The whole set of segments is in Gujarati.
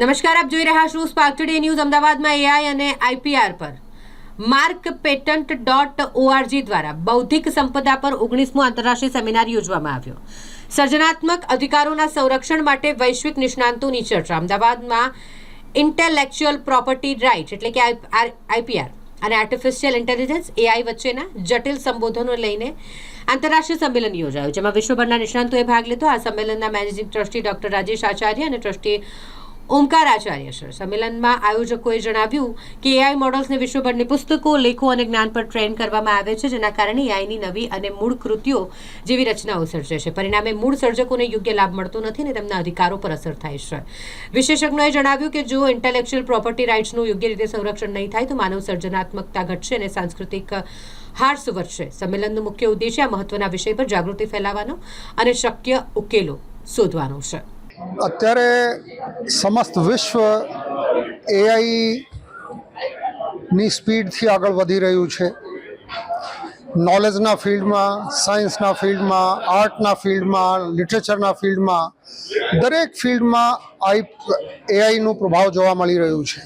નમસ્કાર, આપ જોઈ રહ્યા છો સ્પાર્ક ટુડે ન્યૂઝ અમદાવાદમાં એઆઈ અને આઈપીઆર પર. માર્ક પેટન્ટ ડોટ ઓઆરજી દ્વારા બૌદ્ધિક સંપદા પર ઓગણીસમો આંતરરાષ્ટ્રીય સેમિનાર યોજવામાં આવ્યો. સર્જનાત્મક અધિકારોના સંરક્ષણ માટે વૈશ્વિક નિષ્ણાંતોની ચર્ચા. અમદાવાદમાં ઇન્ટેલેક્ચ્યુઅલ પ્રોપર્ટી રાઇટ એટલે કે આઈપીઆર અને આર્ટિફિશિયલ ઇન્ટેલિજન્સ એઆઈ વચ્ચેના જટિલ સંબોધનો લઈને આંતરરાષ્ટ્રીય સંમેલન યોજાયું, જેમાં વિશ્વભરના નિષ્ણાંતોએ ભાગ લીધો. આ સંમેલનના managing trustee doctor Rajesh Acharya અને ટ્રસ્ટી ઓમકાર આચાર્ય સર સંમેલનમાં આયોજકોએ જણાવ્યું કે એઆઈ મોડલ્સને વિશ્વભરની પુસ્તકો, લેખો અને જ્ઞાન પર ટ્રેન કરવામાં આવે છે, જેના કારણે એઆઈની નવી અને મૂળ કૃતિઓ જેવી રચનાઓ સર્જે છે. પરિણામે મૂળ સર્જકોને યોગ્ય લાભ મળતો નથી અને તેમના અધિકારો પર અસર થાય છે. વિશેષજ્ઞોએ જણાવ્યું કે જો ઇન્ટેલેક્ચ્યુઅલ પ્રોપર્ટી રાઇટ્સનું યોગ્ય રીતે સંરક્ષણ નહીં થાય, તો માનવ સર્જનાત્મકતા ઘટશે અને સાંસ્કૃતિક હાર્સ વધશે. સંમેલનનો મુખ્ય ઉદ્દેશ્ય આ મહત્વના વિષય પર જાગૃતિ ફેલાવવાનો અને શક્ય ઉકેલો શોધવાનો છે. અત્યારે સમસ્ત વિશ્વ એઆઈની સ્પીડથી આગળ વધી રહ્યું છે. નોલેજના ફિલ્ડમાં સાયન્સના ફિલ્ડમાં આર્ટના ફિલ્ડમાં લિટરેચરના ફિલ્ડમાં દરેક ફિલ્ડમાં આઈ એઆઈનું પ્રભાવ જોવા મળી રહ્યું છે.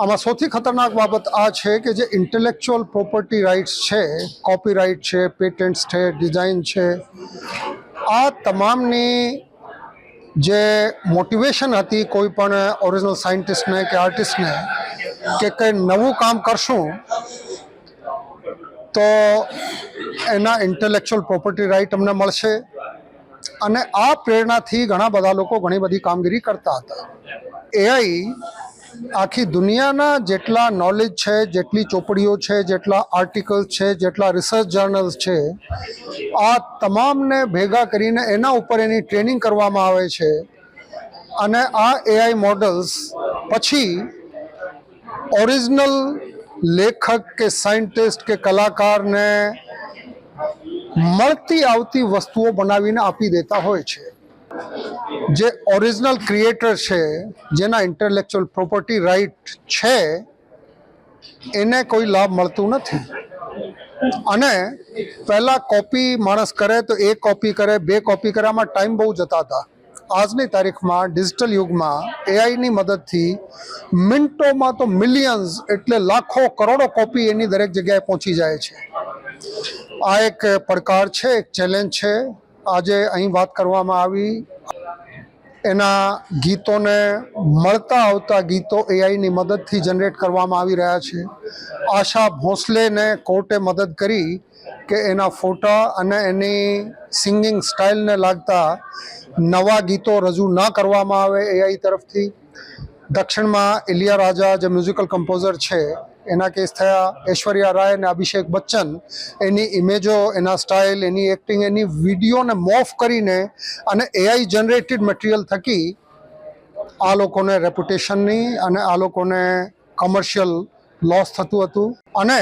આમાં સૌથી ખતરનાક બાબત આ છે કે જે ઇન્ટેલેક્ચ્યુઅલ પ્રોપર્ટી રાઇટ્સ છે કોપીરાઇટ છે પેટન્ટ્સ છે ડિઝાઇન છે, આ તમામની જે મોટિવેશન હતી કોઈ પણ ઓરિજિનલ સાયન્ટિસ્ટને કે આર્ટિસ્ટને કે કંઈ નવું કામ કરશું, તો એના ઇન્ટેલેક્ચ્યુઅલ પ્રોપર્ટી રાઇટ અમને મળશે. અને આ પ્રેરણાથી ઘણા બધા લોકો ઘણી બધી કામગીરી કરતા હતા. એઆઈ આખી દુનિયાના જેટલા નોલેજ છે, જેટલી ચોપડીઓ છે, જેટલા આર્ટિકલ્સ છે, જેટલા રિસર્ચ જર્નલ્સ છે, આ તમામને ભેગા કરીને એના ઉપર એની ટ્રેનિંગ કરવામાં આવે છે. અને આ એઆઈ મોડલ્સ પછી ઓરિજિનલ લેખક કે સાયન્ટિસ્ટ કે કલાકારને મળતી આવતી વસ્તુઓ બનાવીને આપી દેતા હોય છે. જે ઓરિજિનલ ક્રિએટર છે, જેના ઇન્ટેલેક્ચ્યુઅલ પ્રોપર્ટી રાઇટ છે, એને કોઈ લાભ મળતું નથી. અને પહેલાં કોપી માણસ કરે તો એક કોપી કરે, બે કોપી કરે, આમાં ટાઈમ બહુ જતા હતા. આજની તારીખમાં ડિજિટલ યુગમાં એઆઈની મદદથી મિનિટોમાં તો મિલિયન્સ એટલે લાખો કરોડો કોપી એની દરેક જગ્યાએ પહોંચી જાય છે. આ એક પડકાર છે, એક ચેલેન્જ છે. આજે અહીં વાત કરવામાં આવી. એના ગીતોને મળતા આવતા ગીતો એઆઈની મદદથી જનરેટ કરવામાં આવી રહ્યા છે. આશા ભોંસલેને કોર્ટે મદદ કરી કે એના ફોટા અને એની સિંગિંગ સ્ટાઇલને લાગતા નવા ગીતો રજૂ ન કરવામાં આવે એઆઈ તરફથી. દક્ષિણમાં ઇલિયા રાજા જે મ્યુઝિકલ કમ્પોઝર છે એના કેસ થયા, ઐશ્વર્યા રાય અને અભિષેક બચ્ચન, એની ઇમેજો એના સ્ટાઇલ એની એક્ટિંગ એની વિડીયોને મોફ કરીને અને એઆઈ જનરેટેડ મટીરિયલ થકી આ લોકોને રેપ્યુટેશનની અને આ લોકોને કમર્શિયલ લોસ થતું હતું. અને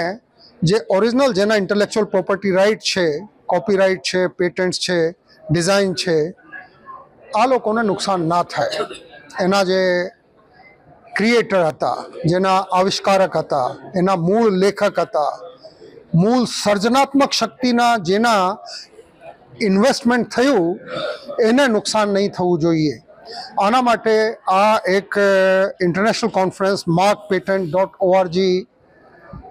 જે ઓરિજિનલ જેના ઇન્ટેલેક્ચ્યુઅલ પ્રોપર્ટી રાઇટ છે કોપીરાઇટ છે પેટન્ટ્સ છે ડિઝાઇન છે, આ લોકોને નુકસાન ના થાય. એના જે ક્રિએટર હતા, જેના આવિષ્કારક હતા, એના મૂળ લેખક હતા, મૂળ સર્જનાત્મક શક્તિના જેના ઇન્વેસ્ટમેન્ટ થયું, એને નુકસાન નહીં થવું જોઈએ. આના માટે આ એક international conference mark patent dot org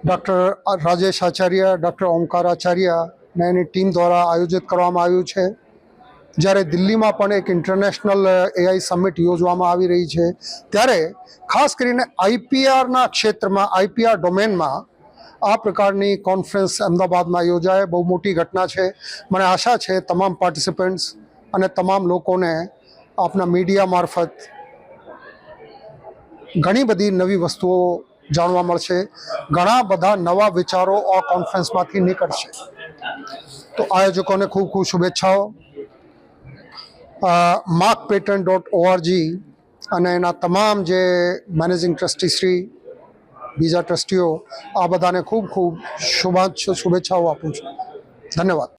doctor Rajesh Acharya doctor Omkar Acharya ને એની ટીમ દ્વારા આયોજિત કરવામાં આવ્યું છે. જ્યારે દિલ્હીમાં પણ એક ઇન્ટરનેશનલ એઆઈ સમિટ યોજવામાં આવી રહી છે, ત્યારે ખાસ કરીને આઈપીઆરના ક્ષેત્રમાં આઈપીઆર ડોમેનમાં આ પ્રકારની કોન્ફરન્સ અમદાવાદમાં યોજાય. બહુ મોટી ઘટના છે. મને આશા છે તમામ પાર્ટિસિપન્ટ્સ અને તમામ લોકોને આપના મીડિયા મારફત ઘણી બધી નવી વસ્તુઓ જાણવા મળશે. ઘણા બધા નવા વિચારો આ કોન્ફરન્સમાંથી નીકળશે. તો આયોજકોને ખૂબ ખૂબ શુભેચ્છાઓ. માર્ક પેટર્ન ડોટ ઓઆરજી અને એના તમામ જે મેનેજિંગ ટ્રસ્ટી શ્રી, બીજા ટ્રસ્ટીઓ, આ બધાને ખૂબ ખૂબ શુભાચ્છ શુભેચ્છાઓ આપું છું. ધન્યવાદ.